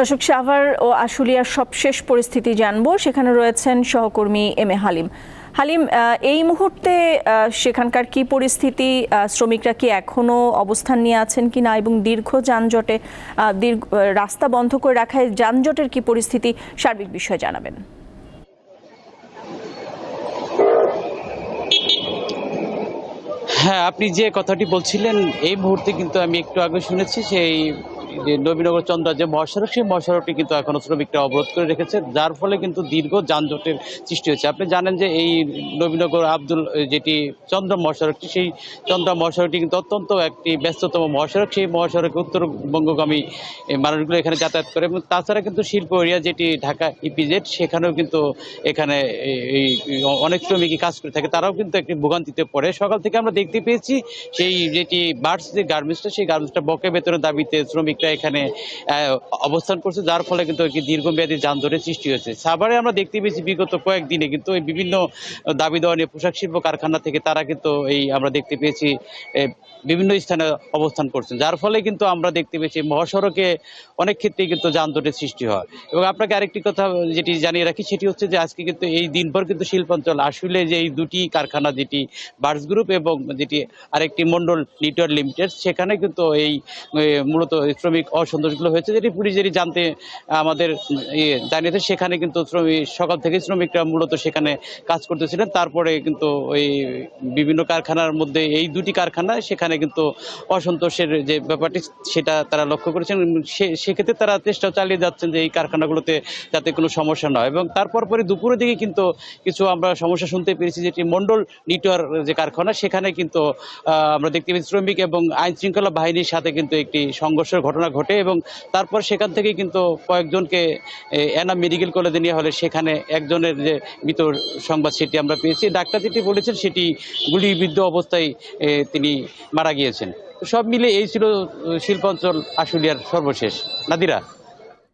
দর্শক, সাভার ও আশুলিয়ার সবশেষ পরিস্থিতি জানব। সেখানে রয়েছেন সহকর্মী এম এ হালিম। হালিম এই মুহূর্তে সেখানকার কি পরিস্থিতি? শ্রমিকরা কি এখনও অবস্থান নিয়ে আছেন কি না এবং দীর্ঘ যানজটে দীর্ঘ রাস্তা বন্ধ করে রাখায় যানজটের কি পরিস্থিতি? সার্বিক বিষয়ে জানাবেন। হ্যাঁ আপনি যে কথাটি বলছিলেন, এই মুহূর্তে কিন্তু আমি একটু আগে শুনেছি সেই যে নবীনগর চন্দ্রা যে মহাসড়ক, সেই মহাসড়কটি কিন্তু এখনও শ্রমিকরা অবরোধ করে রেখেছে, যার ফলে কিন্তু দীর্ঘ যানজটের সৃষ্টি হচ্ছে। আপনি জানেন যে এই নবীনগর আব্দুল যেটি চন্দ্র মহাসড়কটি, সেই চন্দ্রা মহাসড়কটি কিন্তু অত্যন্ত একটি ব্যস্ততম মহাসড়ক। সেই মহাসড়কে উত্তরবঙ্গগামী মানুষগুলো এখানে যাতায়াত করে এবং তাছাড়া কিন্তু শিল্প এরিয়া যেটি ঢাকা ইপিজেড সেখানেও কিন্তু এখানে এই- অনেক শ্রমিকই কাজ করে থাকে। তারাও কিন্তু একটি ভোগান্তিতে পড়ে। সকাল থেকে আমরা দেখতে পেয়েছি, সেই যেটি বার্ডস যে গার্মেন্টসটা, সেই গার্মেন্টসটা বকে বেতনের দাবিতে শ্রমিকরা এখানে অবস্থান করছে, যার ফলে কিন্তু দীর্ঘমেয়াদী যানজটের সৃষ্টি হয়েছে। সাভারে আমরা দেখতে পেয়েছি বিগত কয়েকদিনে কিন্তু এই বিভিন্ন দাবি দেওয়া নিয়ে পোশাক শিল্প কারখানা থেকে তারা কিন্তু এই আমরা দেখতে পেয়েছি বিভিন্ন স্থানে অবস্থান করছেন। যার ফলে কিন্তু আমরা দেখতে পেয়েছি মহাসড়কে অনেক ক্ষেত্রেই কিন্তু যানজটের সৃষ্টি হয়। এবং আপনাকে আরেকটি কথা যেটি জানিয়ে রাখি, সেটি হচ্ছে যে আজকে কিন্তু এই দিনভর কিন্তু শিল্পাঞ্চল আসলে যে এই দুটি কারখানা, যেটি বার্স গ্রুপ এবং যেটি আরেকটি মন্ডল লিটার লিমিটেড, সেখানে কিন্তু এই মূলত অসন্তোষগুলো হয়েছে, যেটি পুলিশ যেটি জানতে আমাদের ইয়ে জানিয়েছে, সেখানে কিন্তু শ্রমিক, সকাল থেকে শ্রমিকরা মূলত সেখানে কাজ করতেছিলেন। তারপরে কিন্তু ওই বিভিন্ন কারখানার মধ্যে, এই দুটি কারখানা, সেখানে কিন্তু অসন্তোষের যে ব্যাপারটি, সেটা তারা লক্ষ্য করেছেন। সেক্ষেত্রে তারা চেষ্টা চালিয়ে যাচ্ছেন যে এই কারখানাগুলোতে যাতে কোনো সমস্যা না হয়। এবং তারপর পরে দুপুরের দিকে কিন্তু কিছু আমরা সমস্যা শুনতে পেরেছি, যেটি মন্ডল নিটোয়ার যে কারখানা, সেখানে কিন্তু আমরা দেখতে পেয়েছি শ্রমিক এবং আইন শৃঙ্খলা বাহিনীর সাথে কিন্তু একটি সংঘর্ষের ঘটনা ঘটে এবং তারপর সেখান থেকে কিন্তু কয়েকজনকে এনা মেডিকেল কলেজে নিয়ে হলে সেখানে একজনের যে মৃত সংবাদ সেটি আমরা পেয়েছি। ডাক্তার যেটি বলেছেন সেটি গুলিবিদ্ধ অবস্থায় তিনি মারা গিয়েছেন। সব মিলে এই ছিল শিল্পাঞ্চল আশুলিয়ার সর্বশেষ। নাদিরা?